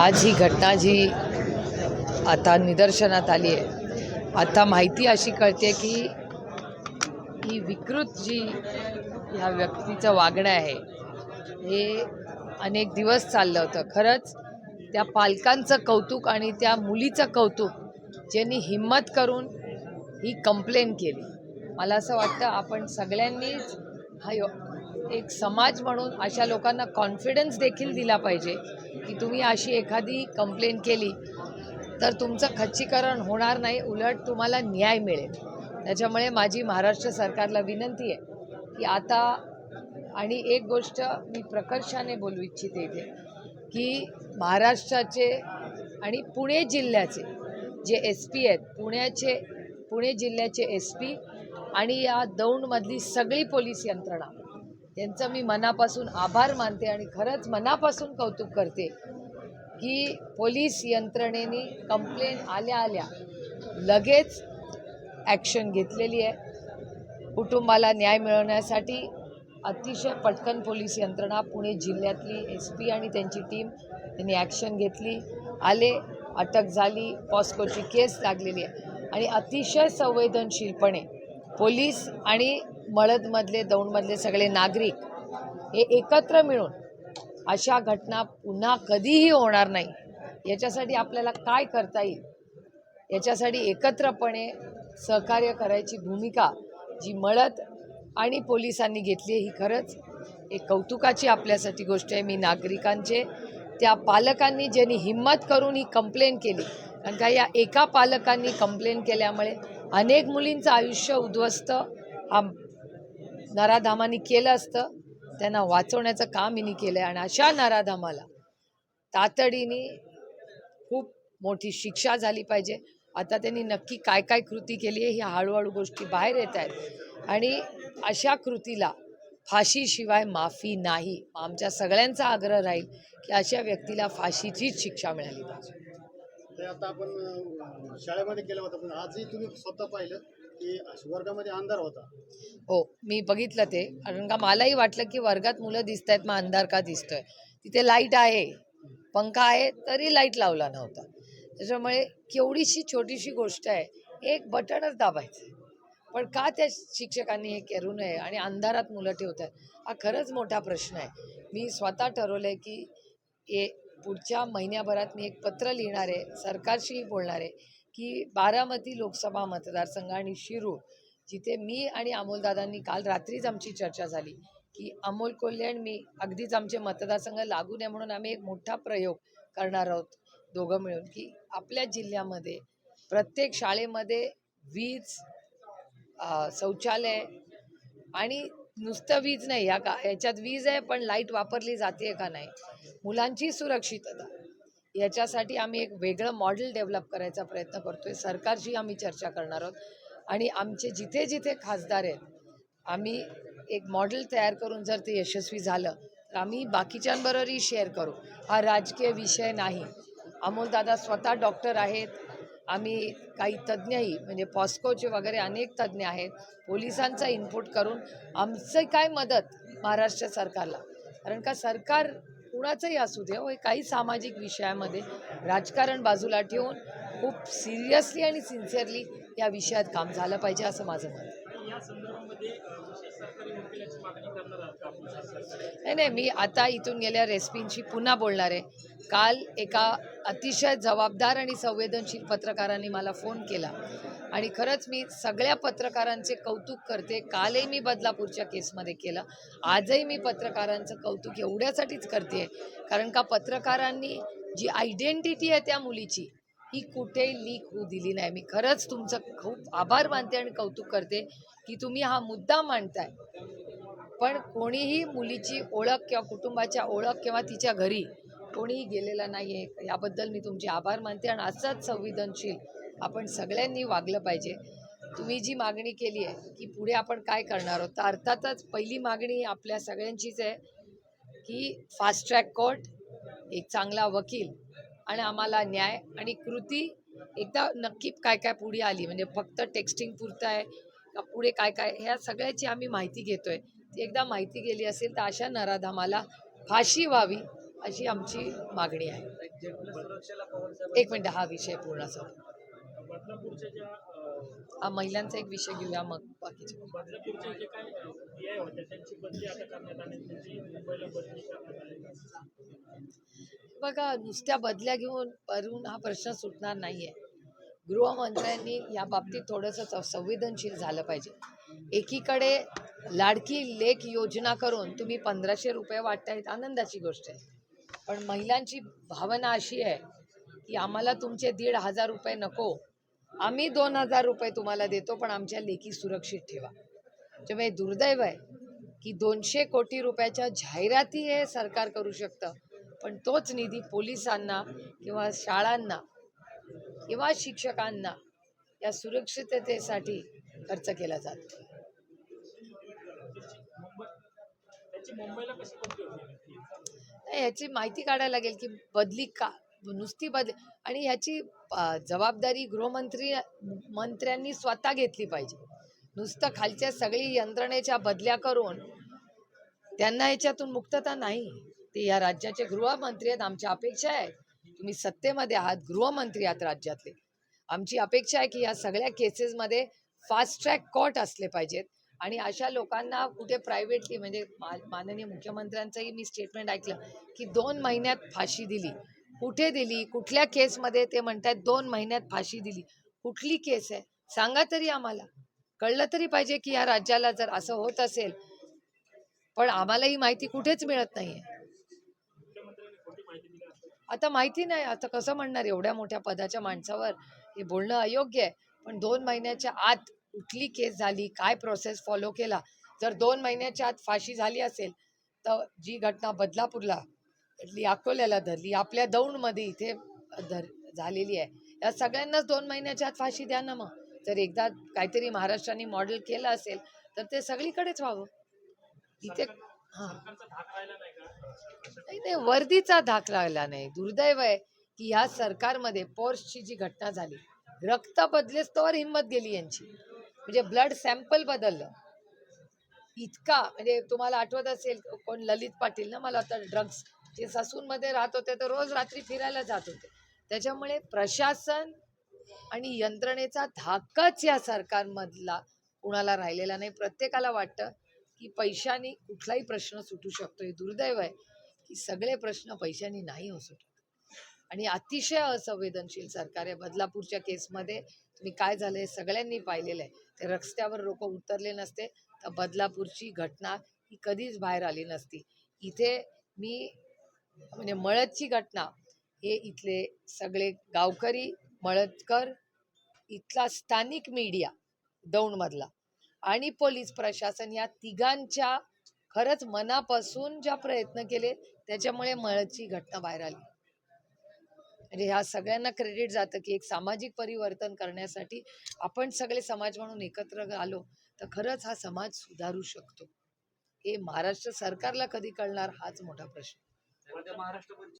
आज ही घटना जी आता निदर्शनात आली आहे. आता माहिती अशी कळते की ही विकृत जी ह्या व्यक्तीचं वागणं आहे हे अनेक दिवस चाललं होतं. खरंच त्या पालकांचं कौतुक आणि त्या मुलीचं कौतुक ज्यांनी हिंमत करून ही कंप्लेन केली. मला असं वाटतं आपण सगळ्यांनीच हा यो एक समाज म्हणून अशा लोकांना कॉन्फिडन्स देखील दिला पाहिजे की तुम्ही अशी एखादी कंप्लेन केली तर तुमचं खच्चीकरण होणार नाही उलट तुम्हाला न्याय मिळेल. त्याच्यामुळे माझी महाराष्ट्र सरकारला विनंती आहे की आता आणि एक गोष्ट मी प्रकर्षाने बोलू इच्छिते इथे की महाराष्ट्राचे आणि पुणे जिल्ह्याचे जे एस पी आहेत पुण्याचे पुणे जिल्ह्याचे एस पी आणि या दौंडमधली सगळी पोलीस यंत्रणा यांचं मी मनापासून आभार मानते आणि खरंच मनापासून कौतुक करते की पोलीस यंत्रणेने कंप्लेन आल्या आल्या लगेच ॲक्शन घेतलेली आहे. कुटुंबाला न्याय मिळवण्यासाठी अतिशय पटकन पोलीस यंत्रणा पुणे जिल्ह्यातली एस पी आणि त्यांची टीम त्यांनी ॲक्शन घेतली. आले अटक झाली पॉस्कोची केस लागलेली आहे. आणि अतिशय संवेदनशीलपणे पोलीस आणि मळदमधले दौंडमधले सगळे नागरिक हे एकत्र मिळून अशा घटना पुन्हा कधीही होणार नाही. याच्यासाठी आपल्याला काय करता येईल? याच्यासाठी एकत्रपणे सहकार्य करायची भूमिका जी मळद आणि पोलिसांनी घेतली ही खरंच एक कौतुकाची आपल्यासाठी गोष्ट आहे. मी नागरिकांचे त्या पालकांनी ज्यांनी हिंमत करून ही कंप्लेंट केली कारण का या एका पालकांनी कंप्लेंट केल्यामुळे अनेक मुलींचं आयुष्य उद्ध्वस्त. हा नराधामाने केलं असतं. त्यांना वाचवण्याचं काम हिने केलं आहे आणि अशा नराधामाला तातडीने खूप मोठी शिक्षा झाली पाहिजे. आता त्यांनी नक्की काय काय कृती केली आहे ह्या हळूहळू गोष्टी बाहेर येत आहेत. आणि अशा कृतीला फाशीशिवाय माफी नाही. आमच्या सगळ्यांचा आग्रह राहील की अशा व्यक्तीला फाशीचीच शिक्षा मिळाली पाहिजे. ते आता आपण शाळेमध्ये केलं होतं पण आजही तुम्ही स्वतः पाहिलं की वर्गामध्ये अंधार होता. हो मी बघितलं ते. कारण का मलाही वाटलं की वर्गात मुलं दिसत आहेत मग अंधार का दिसतोय? तिथे लाइट आहे पंखा आहे तरी लाइट लावला नव्हता. त्याच्यामुळे केवढीशी छोटीशी गोष्ट आहे एक बटनच दाबायचं. पण का त्या शिक्षकांनी हे करू नये आणि अंधारात मुलं ठेवत आहेत हा खरंच मोठा प्रश्न आहे. मी स्वतः ठरवलं आहे की हे पुढच्या महिन्याभरात मी एक पत्र लिहिणार आहे सरकारशीही बोलणार आहे की बारामती लोकसभा मतदारसंघ आणि शिरूर जिथे मी आणि अमोलदादांनी काल रात्रीच आमची चर्चा झाली की अमोल कोल्हे आणि मी अगदीच आमचे मतदारसंघ लागू नये म्हणून आम्ही एक मोठा प्रयोग करणार आहोत दोघं मिळून की आपल्या जिल्ह्यामध्ये प्रत्येक शाळेमध्ये वीज शौचालय आणि नुसतं वीज नाही या का याच्यात वीज आहे पण लाइट वापरली जाते का नाही? मुलांची सुरक्षितता. याच्यासाठी आम्ही एक वेगळं मॉडेल डेव्हलप करायचा प्रयत्न करतो आहे सरकारशी आम्ही चर्चा करणार आहोत. आणि आमचे जिथे जिथे खासदार आहेत आम्ही एक मॉडेल तयार करून जर ते यशस्वी झालं तर आम्ही बाकीच्यांबरोबरही शेअर करू. हा राजकीय विषय नाही. अमोलदादा स्वतः डॉक्टर आहेत. आम्ही काही तज्ज्ञही म्हणजे पॉस्कोचे वगैरे अनेक तज्ज्ञ आहेत. पोलिसांचा इनपुट करून आमचं काय मदत महाराष्ट्र सरकारला? कारण का सरकार कुणाचंही असू दे हो काही सामाजिक विषयामध्ये राजकारण बाजूला ठेवून खूप सिरियसली आणि सिन्सिअरली या विषयात काम झालं पाहिजे असं माझं मत नाही नाही मी आता इथून गेल्या रेस्पिनशी पुन्हा बोलणार आहे. काल एका अतिशय जबाबदार आणि संवेदनशील पत्रकारांनी मला फोन केला. आणि खरंच मी सगळ्या पत्रकारांचे कौतुक करते. कालही मी बदलापूरच्या केसमध्ये केलं. आजही मी पत्रकारांचं कौतुक एवढ्यासाठीच करते कारण का पत्रकारांनी जी आयडेंटिटी आहे त्या मुलीची ही कुठेही लीक होऊ दिली नाही. मी खरंच तुमचं खूप आभार मानते आणि कौतुक करते की तुम्ही हा मुद्दा मांडताय. पण कोणीही मुलीची ओळख किंवा कुटुंबाच्या ओळख किंवा तिच्या घरी कोणीही गेलेला नाही आहे याबद्दल मी तुमचे आभार मानते आणि असंच संवेदनशील आपण सगळ्यांनी वागलं पाहिजे. तुम्ही जी मागणी केली आहे की पुढे आपण काय करणार आहोत? तर अर्थातच पहिली मागणी आपल्या सगळ्यांचीच आहे की फास्ट ट्रॅक कोर्ट एक चांगला वकील आणि आम्हाला न्याय आणि कृती एकदा नक्की काय काय पुढे आली म्हणजे फक्त टेक्स्टिंग पुरतं आहे का पुढे काय काय? ह्या सगळ्याची आम्ही माहिती घेतोय. ती एकदा माहिती गेली असेल तर अशा नराधामाला फाशी व्हावी अशी आमची मागणी आहे. एक मिनिट हा विषय पूर्ण संपला. बदलापूरच्या ज्या महिलांचा एक विषय घेऊया मग बाकीचे. जे काय त्यांची बदली आता करण्यात आली त्यांची मुंबईला बदली करण्यात आली. बघा नुसत्या बदल्या घेऊन करून हा प्रश्न सुटणार नाहीये. गृहमंत्र्यांनी या बाबतीत थोडंसं संवेदनशील झालं पाहिजे. एकीकडे लाडकी लेख योजना करून तुम्ही पंधराशे रुपये वाटतायत आनंदाची गोष्ट आहे. पण महिलांची भावना अशी आहे की आम्हाला तुमचे दीड हजार रुपये नको. आम्ही दोन हजार रुपये तुम्हाला देतो पण आमच्या लेखी सुरक्षित ठेवा. त्यामुळे दुर्दैव आहे की दोनशे कोटी रुपयाच्या जाहिराती हे सरकार करू शकतं पण तोच निधी पोलिसांना किंवा शाळांना किंवा शिक्षकांना या सुरक्षिततेसाठी खर्च केला जातो. ह्याची माहिती काढायला लागेल की बदली का? नुसती बदली. आणि ह्याची जबाबदारी गृहमंत्री मंत्र्यांनी स्वतः घेतली पाहिजे. नुसतं खालच्या सगळी यंत्रणेच्या बदल्या करून त्यांना याच्यातून मुक्तता नाही. ते या राज्याचे गृहमंत्री आहेत आमच्या अपेक्षा आहेत तुम्ही सत्तेमध्ये आहात गृहमंत्री आहात राज्यातले. आमची अपेक्षा आहे की या सगळ्या केसेसमध्ये फास्ट ट्रॅक कोर्ट असले पाहिजेत. आणि अशा लोकांना कुठे प्रायव्हेटली म्हणजे माननीय मुख्यमंत्र्यांचंही मी स्टेटमेंट ऐकलं की दोन महिन्यात फाशी दिली. कुठे दिली? कुठल्या केसमध्ये? ते म्हणतात दोन महिन्यात फाशी दिली. कुठली केस आहे? सांगा तरी आम्हाला. कळलं तरी पाहिजे की या राज्याला जर असं होत असेल पण आम्हाला ही माहिती कुठेच मिळत नाहीये. आता माहिती नाही. आता कसं म्हणणार एवढ्या मोठ्या पदाच्या माणसावर? हे बोलणं अयोग्य आहे. पण दोन महिन्याच्या आत कुठली केस झाली? काय प्रोसेस फॉलो केला? जर दोन महिन्याच्या आत फाशी झाली असेल तर जी घटना बदलापूरला ली अकोल्याला धरली आपल्या दौंडमध्ये इथे धर झालेली आहे. या सगळ्यांनाच दोन महिन्याच्या आत फाशी द्या ना मग. जर एकदा काहीतरी महाराष्ट्राने मॉडेल केलं असेल तर ते सगळीकडेच व्हावं. इथे हां. नाही नाही वर्दीचा धाक राहिला नाही. दुर्दैव आहे की ह्या सरकारमध्ये पोर्सची जी घटना झाली रक्त बदलेस तोवर हिंमत गेली यांची. म्हणजे ब्लड सॅम्पल बदललं. इतका म्हणजे तुम्हाला आठवत असेल कोण ललित पाटील ना मला आता ड्रग्स जे ससूनमध्ये राहत होते तर रोज रात्री फिरायला जात होते. त्याच्यामुळे प्रशासन आणि यंत्रणेचा धाकच या सरकारमधला कुणाला राहिलेला नाही. प्रत्येकाला वाटतं की पैशाने कुठलाही प्रश्न सुटू शकतो. हे दुर्दैव आहे की सगळे प्रश्न पैशाने नाही हो सुटत. आणि अतिशय असंवेदनशील सरकार आहे. बदलापूरच्या केसमध्ये तुम्ही काय झालं हे सगळ्यांनी पाहिलेलं आहे. ते रस्त्यावर लोक उतरले नसते. तर बदलापूरची घटना ही कधीच बाहेर आली नसती. इथे मी म्हणजे मळदची घटना हे इथले सगळे गावकरी मळदकर इथला स्थानिक मीडिया दौंडमधला आणि पोलीस प्रशासन या तिघांच्या खरंच मनापासून ज्या प्रयत्न केले त्याच्यामुळे मळदची घटना बाहेर आली. म्हणजे ह्या सगळ्यांना क्रेडिट जातं की एक सामाजिक परिवर्तन करण्यासाठी आपण सगळे समाज म्हणून एकत्र आलो तर खरंच हा समाज सुधारू शकतो. हे महाराष्ट्र सरकारला कधी कळणार हाच मोठा प्रश्न. महाराष्ट्र